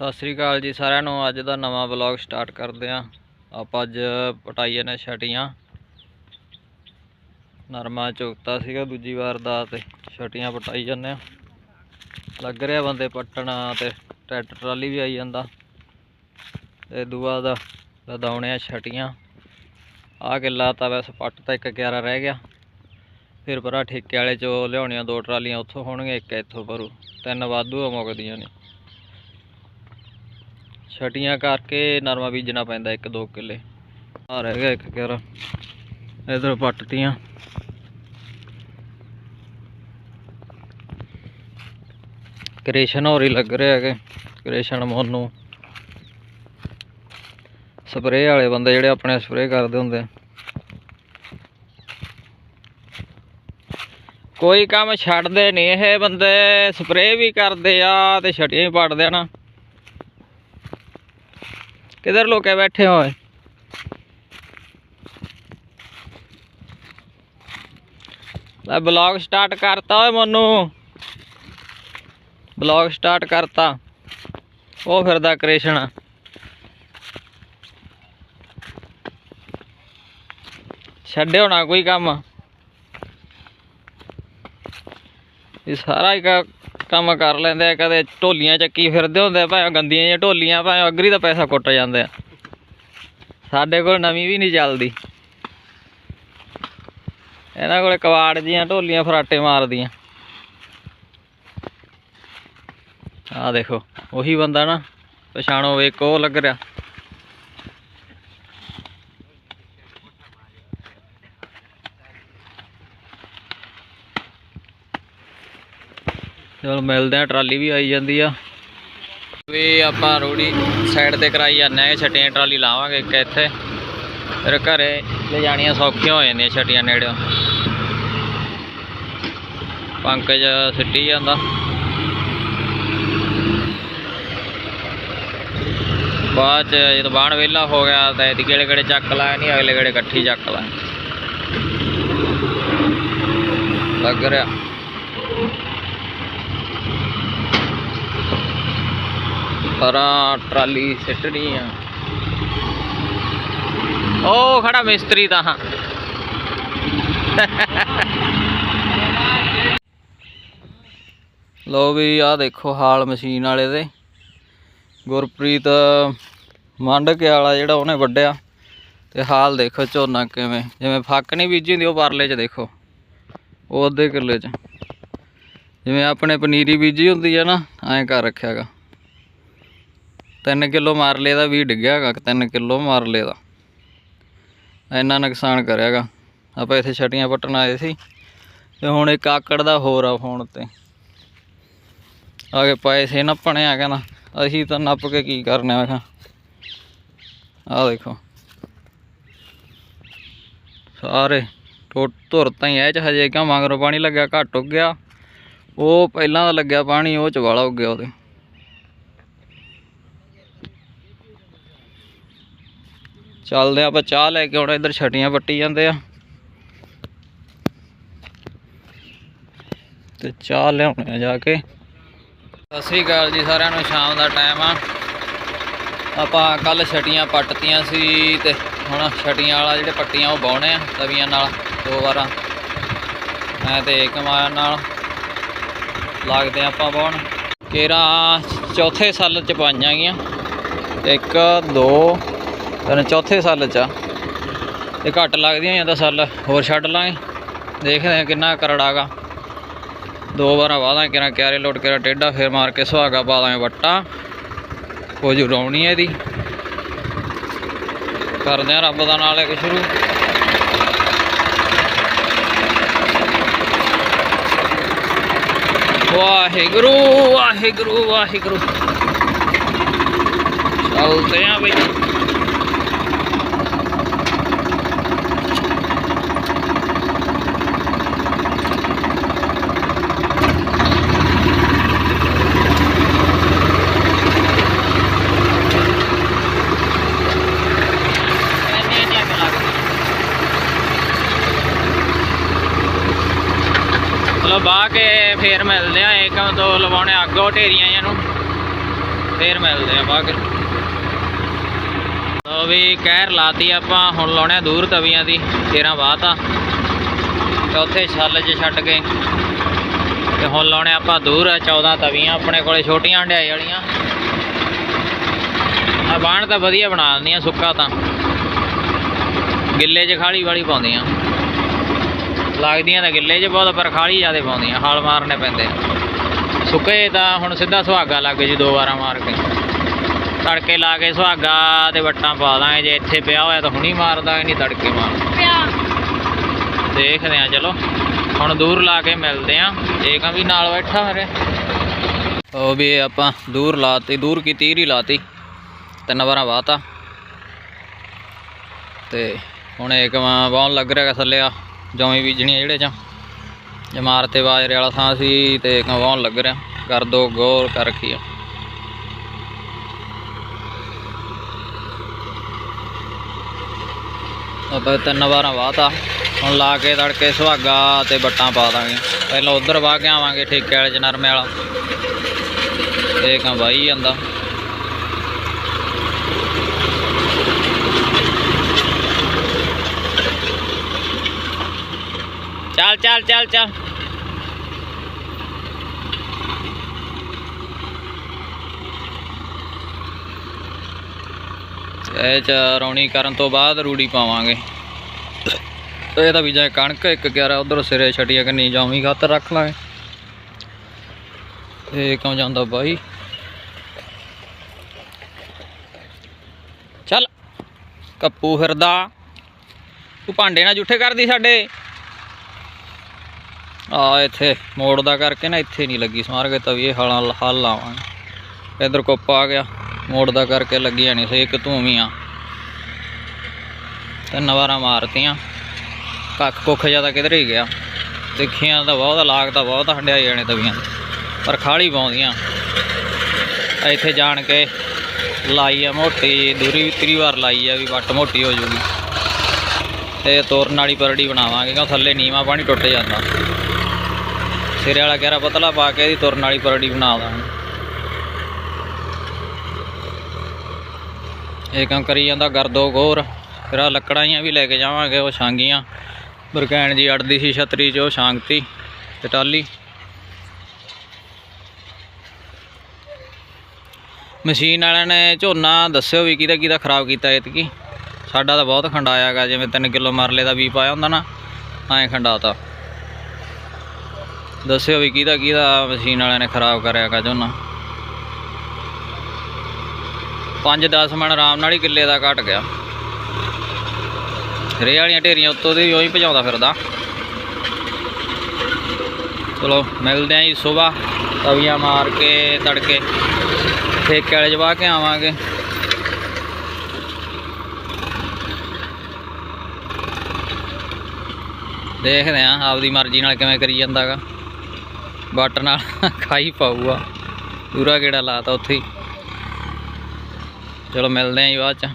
ਸਤਿ ਸ੍ਰੀ ਅਕਾਲ ਜੀ ਸਾਰਿਆਂ ਨੂੰ। ਅੱਜ ਦਾ ਨਵਾਂ ਵਲੌਗ ਸਟਾਰਟ ਕਰਦੇ ਆਂ ਆਪਾਂ ਅੱਜ ਪਟਾਈਏ ਨੇ ਛਟੀਆਂ। ਨਰਮਾ ਚੁਗਤਾ ਸੀਗਾ ਦੂਜੀ ਵਾਰ ਦਾ ਤੇ ਛਟੀਆਂ ਪਟਾਈ ਜਾਂਦੇ ਆ ਲੱਗ ਰਿਹਾ ਬੰਦੇ ਪੱਟਣ ਤੇ ਟਰੈਕਟਰ ਟਰਾਲੀ ਵੀ ਆਈ ਜਾਂਦਾ। ਤੇ ਦੂਆ ਦਾ ਲਦਾਉਣੇ ਆ ਛਟੀਆਂ। ਆ ਕਿੱਲਾ ਤਾਂ ਵੈਸੇ ਪੱਟ ਤਾਂ ਇੱਕ 11 ਰਹਿ ਗਿਆ। ਫਿਰ ਪਰਾ ਠੇਕੇ ਵਾਲੇ ਚੋਂ ਲਿਆਉਣੀਆਂ ਦੋ ਟਰਾਲੀਆਂ, ਉੱਥੋਂ ਹੋਣਗੀਆਂ, ਇੱਕ ਇੱਥੋਂ ਭਰੂ। ਤਿੰਨ ਵਾਧੂ ਮੁੱਕਦੀਆਂ ਨੇ। ਛਟੀਆਂ ਕਰਕੇ ਨਰਮਾ ਬੀਜਣਾ ਪੈਂਦਾ ਇੱਕ ਦੋ ਕਿੱਲੇ। ਆ ਰਹਿ ਗਿਆ ਇੱਕ ਕਿਰਾ ਇਧਰ ਪੱਟਤੀਆਂ। ਕ੍ਰੇਸ਼ਨ ਹੋਰ ਹੀ ਲੱਗ ਰਿਹਾ ਹੈਗੇ, ਕ੍ਰੇਸ਼ਨ ਮੋਨੂ। ਸਪਰੇਅ ਵਾਲੇ ਬੰਦੇ ਜਿਹੜੇ ਆਪਣੇ ਸਪਰੇਅ ਕਰਦੇ ਹੁੰਦੇ। ਕੋਈ ਕੰਮ ਛੱਡਦੇ ਨਹੀਂ ਇਹ ਬੰਦੇ, ਸਪਰੇਅ ਵੀ ਕਰਦੇ ਆ ਤੇ ਛਟੀਆਂ ਵੀ ਪੱਟਦੇ ਆ ਨਾ। ਕਿਧਰ ਲੋਕੇ ਬੈਠੇ ਹੋਏ ਲੈ ਬਲੌਗ ਸਟਾਰਟ ਕਰਤਾ ਓਏ ਮੋਨੂ। ਬਲੌਗ ਸਟਾਰਟ ਕਰਤਾ। ਉਹ ਫਿਰਦਾ ਕ੍ਰਿਸ਼ਨ। ਛੱਡਿਓ ਨਾ ਕੋਈ ਕੰਮ। ਇਹ ਸਾਰਾ ਇੱਕ ਕੰਮ ਕਰ ਲੈਂਦੇ ਆ, ਕਦੇ ਢੋਲੀਆਂ ਚੱਕੀ ਫਿਰਦੇ ਹੁੰਦੇ ਆ, ਭਾਵੇਂ ਗੰਦੀਆਂ ਜਿਹੀਆਂ ਢੋਲੀਆਂ, ਭਾਵੇਂ ਅਗਰੀ ਦਾ ਪੈਸਾ ਕੁੱਟ ਜਾਂਦੇ ਆ। ਸਾਡੇ ਕੋਲ ਨਵੀਂ ਵੀ ਨਹੀਂ ਚੱਲਦੀ। ਇਹਨਾਂ ਕੋਲੇ ਕਵਾੜ ਜੀਆਂ ਢੋਲੀਆਂ ਫਰਾਟੇ ਮਾਰਦੀਆਂ। ਆਹ ਦੇਖੋ, ਉਹੀ ਬੰਦਾ ਨਾ, ਪਛਾਣੋ ਵੇਖ, ਉਹ ਲੱਗ ਰਿਹਾ। ਚਲੋ ਮਿਲਦੇ ਆ ਟਰਾਲੀ ਵੀ ਆਈ ਜਾਂਦੀ ਆ। ਵੀ ਆਪਾਂ ਰੋੜੀ ਸਾਈਡ ਤੇ ਕਰਾਈ ਜਾਂਦੇ ਆ ਛੱਟੀਆਂ ਟਰਾਲੀ ਲਾਵਾਂਗੇ ਇੱਕ ਇੱਥੇ। ਫਿਰ ਘਰੇ ਲੈ ਜਾਣੀਆਂ ਸੌਖੀਆਂ ਹੋ ਜਾਂਦੀਆਂ ਛੱਟੀਆਂ ਨੇੜਿਓਂ। ਪੰਕਜ ਸਿੱਟੀ ਜਾਂਦਾ। ਬਾਅਦ ਚ ਜਦੋਂ ਬਾਣ ਵਿਹਲਾ ਹੋ ਗਿਆ, ਤਾਂ ਇਹਦੀ ਕਿਹੜੇ ਕਿਹੜੇ ਚੱਕ ਲਾਇਆ ਨਹੀਂ ਅਗਲੇ ਕਿਹੜੇ ਇਕੱਠੀ ਚੱਕ ਲਾਇਆ। ਲੱਗ ਰਿਹਾ। ਪਰਾਂ ਟਰਾਲੀ ਸਿੱਟਣੀ ਆ। ਉਹ ਖੜਾ ਮਿਸਤਰੀ ਤਾਂ ਹਾਂ ਲੋ ਵੀ, ਆਹ ਦੇਖੋ ਹਾਲ ਮਸ਼ੀਨ ਵਾਲੇ ਦੇ। ਗੁਰਪ੍ਰੀਤ ਮੰਡ ਕੇ ਵਾਲਾ ਜਿਹੜਾ ਉਹਨੇ ਵੱਢਿਆ। ਤੇ ਹਾਲ ਦੇਖੋ ਝੋਨਾ ਕਿਵੇਂ। ਜਿਵੇਂ ਫੱਕ ਨਹੀਂ ਬੀਜੀ ਹੁੰਦੀ, ਉਹ ਪਰਲੇ 'ਚ ਦੇਖੋ। ਉਹ ਅੱਧੇ ਕਿੱਲੇ 'ਚ। ਜਿਵੇਂ ਆਪਣੇ ਪਨੀਰੀ ਬੀਜੀ ਹੁੰਦੀ ਹੈ ਨਾ, ਐਂ ਕਰ ਰੱਖਿਆਗਾ 3 ਕਿਲੋ ਮਾਰਲੇ ਦਾ ਵੀ ਡਿੱਗਿਆ ਡਿੱਗਿਆਗਾ 3 ਕਿਲੋ ਮਾਰਲੇ ਦਾ। ਇੰਨਾ ਨੁਕਸਾਨ ਕਰਿਆਗਾ। ਆਪਾਂ ਇੱਥੇ ਛਟੀਆਂ ਪੱਟਣ ਆਏ ਸੀ ਤੇ ਹੁਣ ਇੱਕ ਆਕੜ ਦਾ ਹੋਰ ਆ ਫੋਨ ਤੇ। ਆਗੇ ਪੈਸੇ ਨੱਪਣੇ ਆ ਕਹਿੰਦਾ, ਅਸੀਂ ਤਾਂ ਨੱਪ ਕੇ ਕੀ ਕਰਨਾ ਮੈਂ ਕਿਹਾ ਆਹ ਦੇਖੋ। ਸਾਰੇ ਟੁੱਟ ਧੁਰ ਤਾਂ ਹੀ ਐ ਚ ਹਜੇ ਕਿਉਂ ਮਗਰੋਂ ਪਾਣੀ ਲੱਗਿਆ, ਘੱਟ ਉੱਗ ਗਿਆ ਉਹ ਪਹਿਲਾਂ ਦਾ ਲੱਗਿਆ ਪਾਣੀ, ਉਹ ਚ ਵਾਲਾ ਉੱਗ ਗਿਆ ਉਹਦੇ। ਚੱਲਦੇ ਆ, ਆਪਾਂ ਚਾਹ ਲੈ ਕੇ ਆਉਣਾ, ਇੱਧਰ ਛਟੀਆਂ ਪੱਟੀ ਜਾਂਦੇ ਆ। ਤੇ ਚਾਹ ਲਿਆਉਣੇ ਆ ਜਾ ਕੇ। ਸਤਿ ਸ੍ਰੀ ਅਕਾਲ ਜੀ ਸਾਰਿਆਂ ਨੂੰ, ਸ਼ਾਮ ਦਾ ਟਾਈਮ ਆ। ਆਪਾਂ ਕੱਲ ਛਟੀਆਂ ਪੱਟਤੀਆਂ ਸੀ ਤੇ ਹੁਣ ਛਟੀਆਂ ਵਾਲਾ ਜਿਹੜੇ ਪੱਟੀਆਂ ਉਹ ਬਾਉਣੇ ਆ, ਤਵੀਆਂ ਨਾਲ, ਦੋ ਵਾਰਾਂ। ਮੈਂ ਤੇ ਕਮਾਇਆ ਨਾਲ ਲੱਗਦੇ ਆਪਾਂ ਬਾਉਣ ਕੇਰਾ ਚੌਥੇ ਸਾਲ ਚ ਪਾਈਆਂ ਗਈਆਂ। ਇੱਕ, ਦੋ ਤਿੰਨ ਚੌਥੇ ਸਾਲ ਚ ਆ। ਤੇ ਘੱਟ ਲੱਗਦੀਆਂ ਜਾਂ ਤਾਂ ਸਾਲ ਹੋਰ ਛੱਡ ਲਾਂਗੇ। ਦੇਖਦੇ ਆ ਕਿੰਨਾ ਕਰੜਾਗਾ ਦੋ ਵਾਰਾਂ ਵਾਦਾਂ ਕਿਰਾਂ ਕਿਆਰੇ ਲੁੱਟ ਕੇ ਟੇਡਾ ਫੇਰ ਮਾਰ ਕੇ ਸੁਹਾਗਾ ਪਾ ਦਾਂਗੇ ਵੱਟਾ। ਕੁਝ ਰੌਣੀ ਇਹਦੀ। ਕਰਦੇ ਆ ਰੱਬ ਦਾ ਨਾਲ ਇੱਕ ਸ਼ੁਰੂ। ਵਾਹਿਗੁਰੂ ਵਾਹਿਗੁਰੂ ਵਾਹਿਗੁਰੂ। ਚੱਲਦੇ ਆ ਬਈ ਚਲੋ ਬਾਹ ਕੇ ਫੇਰ ਮਿਲਦੇ ਆ ਇੱਕ ਦੋ ਲਵਾਉਣੇ ਅੱਗ ਢੇਰੀਆਂ ਇਹਨੂੰ ਨੂੰ, ਫੇਰ ਮਿਲਦੇ ਆ ਬਾਅਦ ਲੋ ਵੀ ਕਹਿਰ ਲਾਤੀ ਆਪਾਂ, ਹੁਣ ਲਾਉਣੇ ਆ ਦੂਰ ਤਵੀਆਂ ਦੀ 13 ਬਾਤ ਆ। ਤੇ ਉੱਥੇ ਛੱਲ 'ਚ ਛੱਡ ਕੇ, ਤੇ ਹੁਣ ਲਾਉਣੇ ਆਪਾਂ ਦੂਰ ਆ 14 ਤਵੀਆਂ ਆਪਣੇ ਕੋਲੇ, ਛੋਟੀਆਂ ਹੰਡਿਆਈ ਵਾਲੀਆਂ। ਆ ਬਾਣ ਤਾਂ ਵਧੀਆ ਬਣਾ ਦਿੰਦੀਆਂ, ਸੁੱਕਾ ਤਾਂ। ਗਿੱਲੇ 'ਚ ਖਾਲੀ ਵਾਲੀ ਪਾਉਂਦੀਆਂ। ਲੱਗਦੀਆਂ ਤਾਂ ਗਿੱਲੇ 'ਚ ਬਹੁਤ ਪਰ ਖਾਲੀ ਜ਼ਿਆਦੇ ਪਾਉਂਦੀਆਂ ਹਲ ਮਾਰਨੇ ਪੈਂਦੇ ਆ। ਸੁੱਕੇ ਤਾਂ ਹੁਣ ਸਿੱਧਾ ਸੁਹਾਗਾ ਲੱਗ ਜੀ ਦੋ ਵਾਰਾਂ ਮਾਰ ਕੇ। ਤੜਕੇ ਲਾ ਕੇ ਸੁਹਾਗਾ ਤੇ ਵੱਟਾਂ ਪਾ ਦਾਂਗੇ ਜੇ ਇੱਥੇ ਪਿਆ ਹੋਇਆ ਤਾਂ ਹੁਣੀ ਮਾਰ ਦਾਂਗੇ ਨਹੀਂ ਤੜਕੇ ਮਾਰ। ਦੇਖਦੇ ਆ ਚਲੋ। ਹੁਣ ਦੂਰ ਲਾ ਕੇ ਮਿਲਦੇ ਆ ਇਹ ਕਾ ਵੀ ਨਾਲ ਬੈਠਾ ਮੇਰੇ। ਉਹ ਵੀ ਆਪਾਂ ਦੂਰ ਲਾਤੀ ਦੂਰ ਕੀ ਤੀਰ ਹੀ ਲਾਤੀ। ਤਿੰਨ ਵਾਰਾਂ ਵਾਤਾ ਤੇ ਹੁਣ ਇੱਕ ਵਾਂ ਬਾਹਣ ਲੱਗ ਰਿਹਾ ਥੱਲੇ ਆ। ਜੌਵੇਂ ਬੀਜਣੀਆਂ ਜਿਹੜੇ ਚ। ਜਮਾਰ ਤੇ ਬਾਜਰੇ ਵਾਲਾ ਥਾਂ ਸੀ ਤੇ ਇੱਕ ਲੱਗ ਰਿਹਾ। ਕਰ ਦੋ ਗੌਰ ਕਰ ਰੱਖੀ ਆ। ਆਪਾਂ ਤਿੰਨ ਵਾਰਾਂ ਵਾਤਾ ਹੁਣ ਲਾ ਕੇ ਤੜਕੇ ਸੁਹਾਗਾ ਤੇ ਬੱਟਾਂ ਪਾ ਦਾਂਗੇ। ਪਹਿਲਾਂ ਉਧਰ ਵਾਹ ਕੇ ਆਵਾਂਗੇ ਠੇਕੇ ਵਾਲੇ ਚ ਨਰਮੇ ਵਾਲਾ। ਇਹ ਕਾਂ ਵਾਹੀ ਜਾਂਦਾ। ਚੱਲ ਚੱਲ ਚੱਲ ਚੱਲ। ਇਹ ਚ ਰੌਣੀ ਕਰਨ ਤੋਂ ਬਾਅਦ ਰੂੜੀ ਪਾਵਾਂਗੇ। ਇਹ ਤਾਂ ਬੀਜਾ ਕਣਕ, ਇੱਕ ਗਿਆਰਾ ਉਧਰ ਸਿਰੇ ਛਟੀਆਂ ਕਿ ਨਹੀਂ ਜਾਵੀਂ ਖਾਤਰ ਰੱਖ ਲਾਂਗੇ। ਇਹ ਕਿਉਂ ਜਾਂਦਾ ਬਾਈ? ਚੱਲ। ਕੱਪੂ ਫਿਰਦਾ। ਤੂੰ ਭਾਂਡੇ ਨਾਲ ਜੁੱਠੇ ਕਰਦੀ ਸਾਡੇ। ਆ ਇੱਥੇ ਮੋੜ ਦਾ ਕਰਕੇ ਨਾ ਇੱਥੇ ਨਹੀਂ ਲੱਗੀ ਸਮਾਰ ਕੇ ਤਵੀ ਇਹ ਹਲਾਂ ਹਲ ਲਾਵਾਂਗੇ। ਇਧਰ ਕੁੱਪ ਆ ਗਿਆ, ਮੋੜ ਦਾ ਕਰਕੇ ਲੱਗੀਆਂ ਨਹੀਂ ਸੀ, ਇੱਕ ਧੂਮੀਆਂ ਤਿੰਨ ਵਾਰਾਂ ਮਾਰਤੀਆਂ। ਕੱਖ ਕੁੱਖ ਜ਼ਿਆਦਾ ਕਿਧਰ ਹੀ ਗਿਆ। ਦੇਖੀਆਂ ਤਾਂ ਬਹੁਤ, ਲਾਗ ਤਾਂ ਬਹੁਤ ਹੰਡਿਆਈ ਜਾਣੇ ਤਵੀਆਂ ਪਰ ਖਾਲੀ ਪਾਉਂਦੀਆਂ। ਇੱਥੇ ਜਾਣ ਕੇ ਲਾਈ ਆ ਮੋਟੀ, ਦੂਰੀ ਵੀ ਤਰੀ ਵਾਰ ਲਾਈ ਆ ਵੀ ਵੱਟ ਮੋਟੀ ਹੋ ਜੂਗੀ। ਤੇ ਤੋਰਨ ਵਾਲੀ ਪਰੜੀ ਬਣਾਵਾਂਗੇ, ਕਿਉਂ ਥੱਲੇ ਨੀਵਾ ਪਾਣੀ ਟੁੱਟ ਜਾਂਦਾ। ਸਿਰੇ ਵਾਲਾ ਗਹਿਰਾ ਪਤਲਾ ਪਾ ਕੇ ਇਹਦੀ ਤੁਰਨ ਵਾਲੀ ਪਰੜੀ ਬਣਾ ਦਾਂਗੇ। ਇਹ ਕੰਮ ਕਰੀ ਜਾਂਦਾ ਗਰਦੋ ਗੋਰ ਫਿਰ ਆ ਲੱਕੜਾਂ ਵੀ ਲੈ ਕੇ ਜਾਵਾਂਗੇ, ਉਹ ਛਾਂਗੀਆਂ। ਬਰਕੈਣ ਜੀ ਅੜਦੀ ਸੀ ਛਤਰੀ 'ਚ, ਉਹ ਛਾਂਗਤੀ ਤੇ ਟਾਲੀ ਮਸ਼ੀਨ ਵਾਲਿਆਂ ਨੇ ਝੋਨਾ ਦੱਸਿਓ ਵੀ ਕਿਹਦਾ ਕਿਹਦਾ ਖਰਾਬ ਕੀਤਾ ਐਤਕੀ। ਸਾਡਾ ਤਾਂ ਬਹੁਤ ਖੰਡਾਇਆ ਗਾ, ਜਿਵੇਂ 3 ਕਿਲੋ ਮਰਲੇ ਦਾ ਵੀ ਪਾਇਆ ਹੁੰਦਾ ਨਾ, ਐਂ ਖੰਡਾਤਾ। ਦੱਸਿਓ ਵੀ ਕਿਹਦਾ ਕਿਹਦਾ ਮਸ਼ੀਨ ਵਾਲਿਆਂ ਨੇ ਖਰਾਬ ਕਰਿਆ ਕਾ ਝੋਨਾ। 5-10 ਮਣ ਆਰਾਮ ਨਾਲ ਹੀ ਕਿੱਲੇ ਦਾ ਘਟ ਗਿਆ। ਰੇ ਵਾਲੀਆਂ ਢੇਰੀਆਂ ਉੱਤੋਂ ਦੀ ਉਹੀ ਭਜਾਉਂਦਾ ਫਿਰਦਾ। ਚਲੋ, ਮਿਲਦੇ ਆਂ ਜੀ ਸਵੇਰ, ਤਵੀਆਂ ਮਾਰ ਕੇ, ਤੜਕੇ। ਠੇਕੇ ਵਾਲੇ ਜਵਾ ਕੇ ਆਵਾਂਗੇ। ਦੇਖਦੇ ਆਂ ਆਪਦੀ ਮਰਜ਼ੀ ਨਾਲ ਕਿਵੇਂ ਕਰੀ ਜਾਂਦਾਗਾ। ਵਾਟਰ ਨਾਲ ਖਾਈ ਪਾਊਗਾ। ਪੂਰਾ ਗੇੜਾ ਲਾਤਾ ਉੱਥੇ ਹੀ। ਚਲੋ ਮਿਲਦੇ ਆਂ ਜੀ ਬਾਅਦ ਚ।